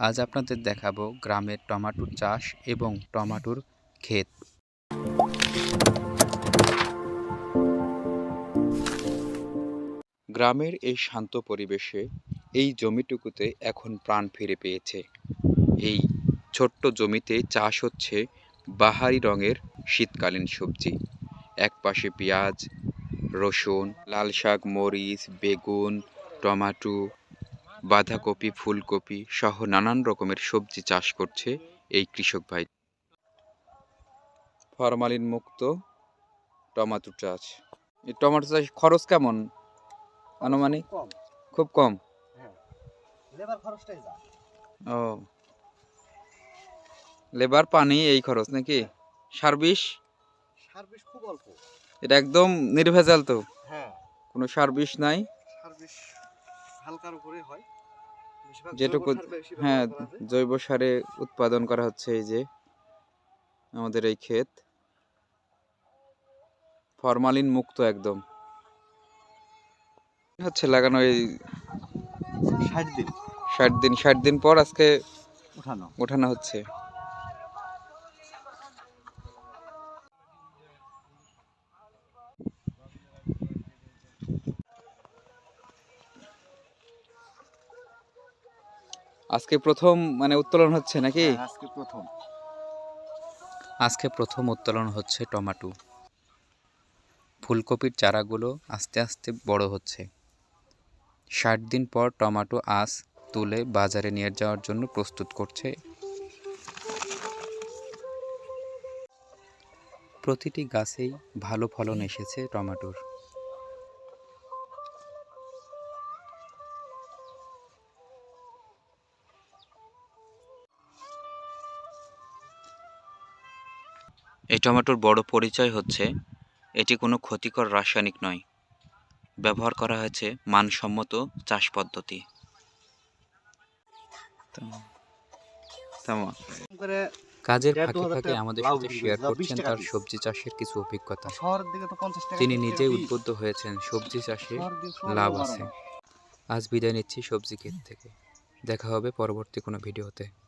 আজ আপনাদের দেখাবো গ্রামের টমাটোর চাষ এবং টমাটোর ক্ষেত। গ্রামের এই শান্ত পরিবেশে এই জমিটুকুতে এখন প্রাণ ফিরে পেয়েছে। এই ছোট্ট জমিতে চাষ হচ্ছে বাহারি রঙের শীতকালীন সবজি। একপাশে পেঁয়াজ, রসুন লাল শাক মরিচ, বেগুন, টমাটো বাঁধাকপি ফুলকপি সহ নানান রকমের সবজি চাষ করছে এই কৃষক ভাই। ফরমালিন মুক্ত টমেটো চাষ। এই টমেটো চাষ খরচ কেমন? আনুমানিক? খুব কম। লেবার ও। লেবার পানি এই খরচ নাকি? সার বিষ সার্ভিস খুব অল্প। এটা একদম নির্ভেজাল তো? হ্যাঁ। কোনো সার বিষ নাই? সার্ভিস হালকার উপরে হয়। যেটুকু হ্যাঁ জৈব সারে উৎপাদন করা হচ্ছে এই যে আমাদের এই ক্ষেত। ফরমালিন মুক্ত একদম। হচ্ছে লাগানো এই ষাট দিন। ষাট দিন ষাট দিন পর আজকে উঠানো ওঠানো হচ্ছে। আজকে প্রথম মানে উত্তোলন হচ্ছে নাকি? হ্যাঁ, আজকে প্রথম। আজকে প্রথম উত্তোলন হচ্ছে টমেটো। ফুলকপির চারাগুলো আস্তে আস্তে বড় হচ্ছে। ষাট দিন পর টমেটো আঁশ তুলে বাজারে নিয়ে যাওয়ার জন্য প্রস্তুত করছে। প্রতিটি গাছেই ভালো ফলন এসেছে টমেটোর। এই টমেটোর বড় পরিচয় হচ্ছে এটি কোনো ক্ষতিকর রাসায়নিক নয়। ব্যবহার করা হয়েছে মানসম্মত চাষ পদ্ধতি। তো- কাজের ফাঁকে ফাঁকে আমাদের সাথে শেয়ার করছেন তার সবজি চাষের কিছু অভিজ্ঞতা। শহরের দিকে তো পঞ্চাশ টাকা তিনি নিজেই উদ্বুদ্ধ হয়েছেন সবজি চাষে লাভ আছে। আজ বিদায় নিচ্ছি সবজি ক্ষেত থেকে। দেখা হবে পরবর্তী কোনো ভিডিওতে।